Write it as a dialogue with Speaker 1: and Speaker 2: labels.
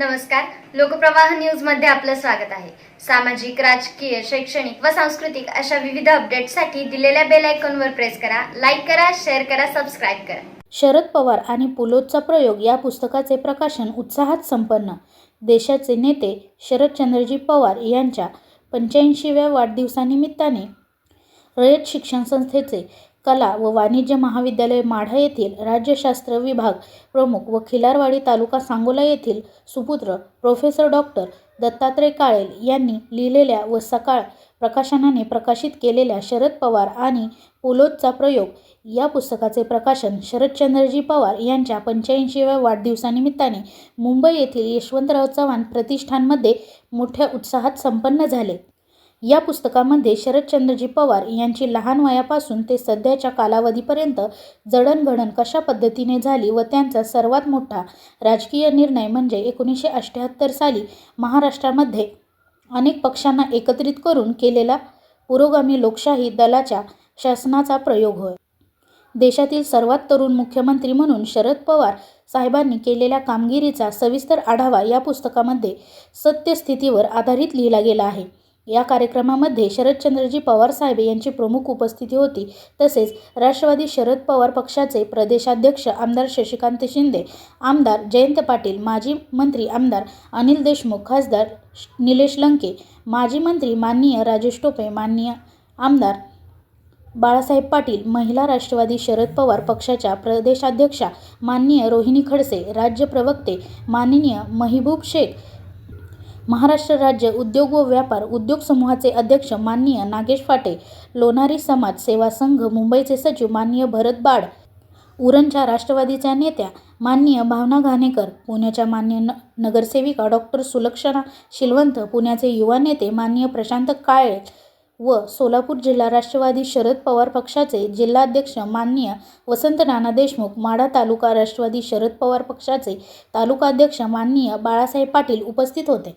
Speaker 1: नमस्कार. लोकप्रवाह न्यूजमध्ये आपलं स्वागत आहे. सामाजिक राजकीय शैक्षणिक व सांस्कृतिक अशा विविध अपडेटसाठी दिलेल्या बेल आयकॉनवर प्रेस करा लाईक करा शेअर करा सबस्क्राईब करा.
Speaker 2: शरद पवार आणि पुलोदचा प्रयोग या पुस्तकाचे प्रकाशन उत्साहात संपन्न. देशाचे नेते शरदचंद्रजी पवार यांच्या पंच्याऐंशीव्या वाढदिवसानिमित्ताने रयत शिक्षण संस्थेचे कला व वाणिज्य महाविद्यालय माढा येथील राज्यशास्त्र विभाग प्रमुख व खिलारवाडी तालुका सांगोला येथील सुपुत्र प्रोफेसर डॉक्टर दत्तात्रय काळेल यांनी लिहिलेल्या व सकाळ प्रकाशनाने प्रकाशित केलेल्या शरद पवार आणि पुलोदचा प्रयोग या पुस्तकाचे प्रकाशन शरदचंद्रजी पवार यांच्या पंच्याऐंशीव्या वाढदिवसानिमित्ताने मुंबई येथील यशवंतराव चव्हाण प्रतिष्ठानमध्ये मोठ्या उत्साहात संपन्न झाले. या पुस्तकामध्ये शरदचंद्रजी पवार यांची लहान वयापासून ते सध्याच्या कालावधीपर्यंत जडणघडण कशा पद्धतीने झाली व त्यांचा सर्वात मोठा राजकीय निर्णय म्हणजे एकोणीसशे अठ्ठ्याहत्तर साली महाराष्ट्रामध्ये अनेक पक्षांना एकत्रित करून केलेला पुरोगामी लोकशाही दलाच्या शासनाचा प्रयोग होय. देशातील सर्वात तरुण मुख्यमंत्री म्हणून शरद पवार साहेबांनी केलेल्या कामगिरीचा सविस्तर आढावा या पुस्तकामध्ये सत्यस्थितीवर आधारित लिहिला गेला आहे. या कार्यक्रमामध्ये शरदचंद्रजी पवार साहेब यांची प्रमुख उपस्थिती होती. तसेच राष्ट्रवादी शरद पवार पक्षाचे प्रदेशाध्यक्ष आमदार शशिकांत शिंदे आमदार जयंत पाटील माजी मंत्री आमदार अनिल देशमुख खासदार श- निलेश लंके माजी मंत्री माननीय राजेश टोपे माननीय आमदार बाळासाहेब पाटील महिला राष्ट्रवादी शरद पवार पक्षाच्या प्रदेशाध्यक्षा माननीय रोहिणी खडसे राज्य प्रवक्ते माननीय महिबूब शेख महाराष्ट्र राज्य उद्योग व व्यापार उद्योग समूहाचे अध्यक्ष माननीय नागेश फाटे लोणारी समाज सेवा संघ मुंबईचे सचिव माननीय भरत बाड उरणच्या राष्ट्रवादीच्या नेत्या माननीय भावना घाणेकर पुण्याच्या मान्य न नगरसेविका डॉक्टर सुलक्षणा शिलवंत पुण्याचे युवा नेते माननीय प्रशांत काळे व सोलापूर जिल्हा राष्ट्रवादी शरद पवार पक्षाचे जिल्हाध्यक्ष माननीय वसंत नाना देशमुख माढा तालुका राष्ट्रवादी शरद पवार पक्षाचे तालुकाध्यक्ष माननीय बाळासाहेब पाटील उपस्थित होते.